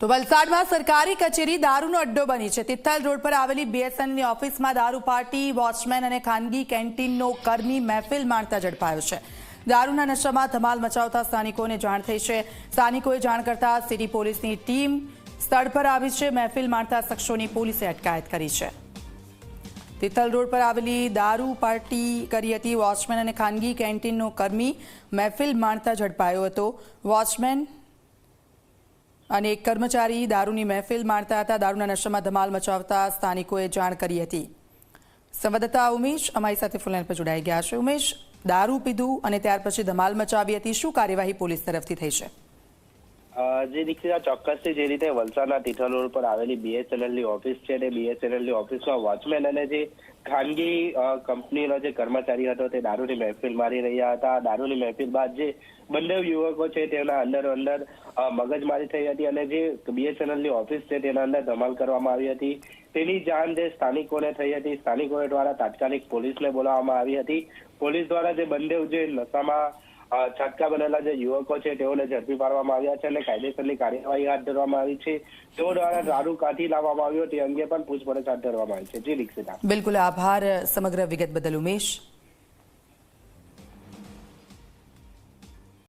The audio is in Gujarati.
તો વલસાડમાં સરકારી કચેરી દારૂનો અડ્ડો બની છે. તિથલ રોડ પર આવેલી બીએસએનની ઓફિસમાં દારૂ પાર્ટી, વોચમેન અને ખાનગી કેન્ટીનનો કર્મી મહેફિલ માણતા ઝડપાયો છે. દારૂના નશામાં ધમાલ મચાવતા સ્થાનિકોને જાણ થઈ છે. સ્થાનિકોએ જાણ કરતા સિટી પોલીસની ટીમ સ્થળ પર આવી છે. મહેફિલ માણતા શખ્સોની પોલીસે અટકાયત કરી છે. તિથલ રોડ પર આવેલી દારૂ પાર્ટી કરી હતી. વોચમેન અને ખાનગી કેન્ટીનનો કર્મી મહેફિલ માણતા ઝડપાયો હતો. વોચમેન અને એક કર્મચારી દારૂની મહેફિલ માણતા હતા. દારૂના નશામાં ધમાલ મચાવતા સ્થાનિકોએ જાણ કરી હતી. સંવાદદાતા ઉમેશ અમારી સાથે ફોનલાઈન પર જોડાઈ ગયા છે. ઉમેશ, દારૂ પીધું અને ત્યાર પછી ધમાલ મચાવી હતી. શું કાર્યવાહી પોલીસ તરફથી થઈ છે? જે દીક્ષિતા ચોક્કસથી જે રીતે વલસાડના તિથલ રોડ પર આવેલી બીએસએનએલની ઓફિસ છે તે બીએસએનએલની ઓફિસમાં વોચમેન અને જે ખાનગી કંપનીનો જે કર્મચારી હતો તે દારૂની મહેફિલ મારી રહ્યા હતા. દારૂની મહેફિલ બાદ જે બંને યુવકો છે તેના અંદર અંદર મગજમારી થઈ હતી અને જે બીએસએનએલની ઓફિસ છે તેના અંદર ધમાલ કરવામાં આવી હતી. તેની જાણ જે સ્થાનિકોને થઈ હતી સ્થાનિકો દ્વારા તાત્કાલિક પોલીસને બોલાવવામાં આવી હતી. પોલીસ દ્વારા જે બંને જે નશામાં છટકા બનેલા જે યુવકો છે, તેઓને ઝડપી પાડવામાં આવ્યા છે અને કાયદેસરની કાર્યવાહી હાથ ધરવામાં આવી છે. તેઓ દ્વારા દારૂ કાઢી લાવવામાં આવ્યો, તે અંગે પણ પૂછપરછ હાથ ધરવામાં આવી છે. જી, દીક્ષિતા. બિલકુલ આભાર, સમગ્ર વિગત બદલ ઉમેશ.